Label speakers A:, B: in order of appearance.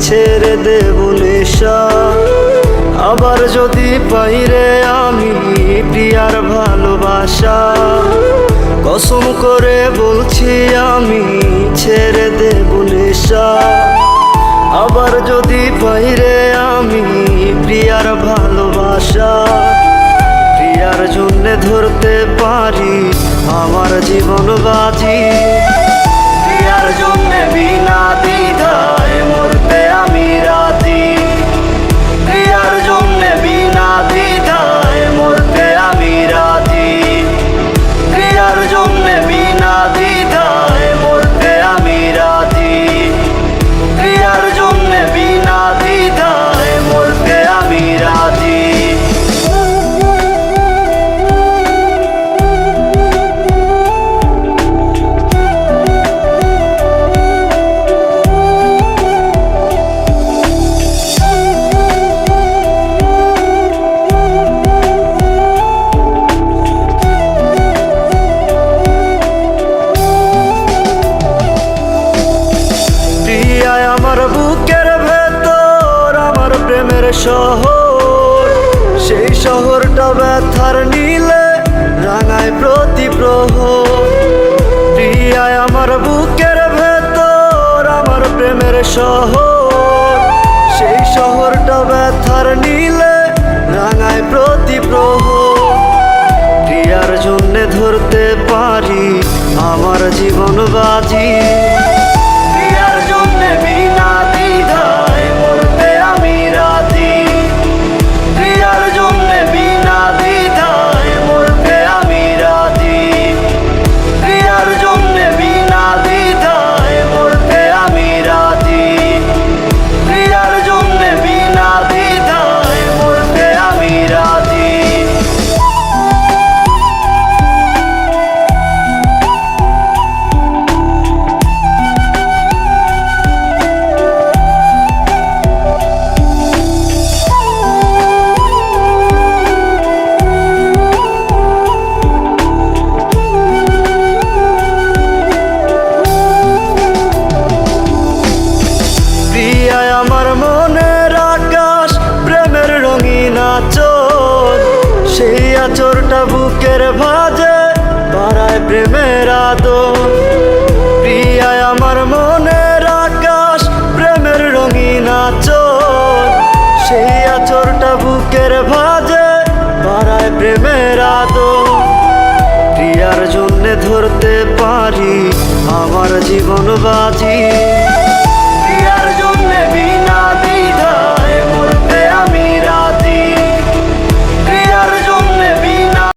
A: ছেড়ে দেব নেশা। আবার যদি পাইরে আমি প্রিয়ার ভালোবাসা। কসম করে বলছি আমি ছেড়ে দেব নেশা। আবার যদি পাইরে আমি প্রিয়ার ভালোবাসা। প্রিয়ার জন্য ধরতে পারি, আমার জীবন বাজি। আমার বুকের ভেতর, আমার প্রেমের শহর। সেই শহরটা ব্যথার নীলে রাঙায় প্রতি প্রহর প্রিয়ায় আমার বুকের ভেতর, আমার প্রেমের শহর। সেই শহরটা ব্যথার নীলে রাঙায় প্রতি প্রহর প্রিয়ার জন্য ধরতে পারি, আমার জীবন বাজি। বুকের ভাজে, বাড়ায় প্রেমের আদর। প্রিয়ায় আমার মনের আকাশ, প্রেমের রঙিন আচর। সেই আচরটা বুকের ভাজে, বাড়ায় প্রেমের আদর। প্রিয়ার জন্যে ধরতে পারি, আমার জীবন বাজি।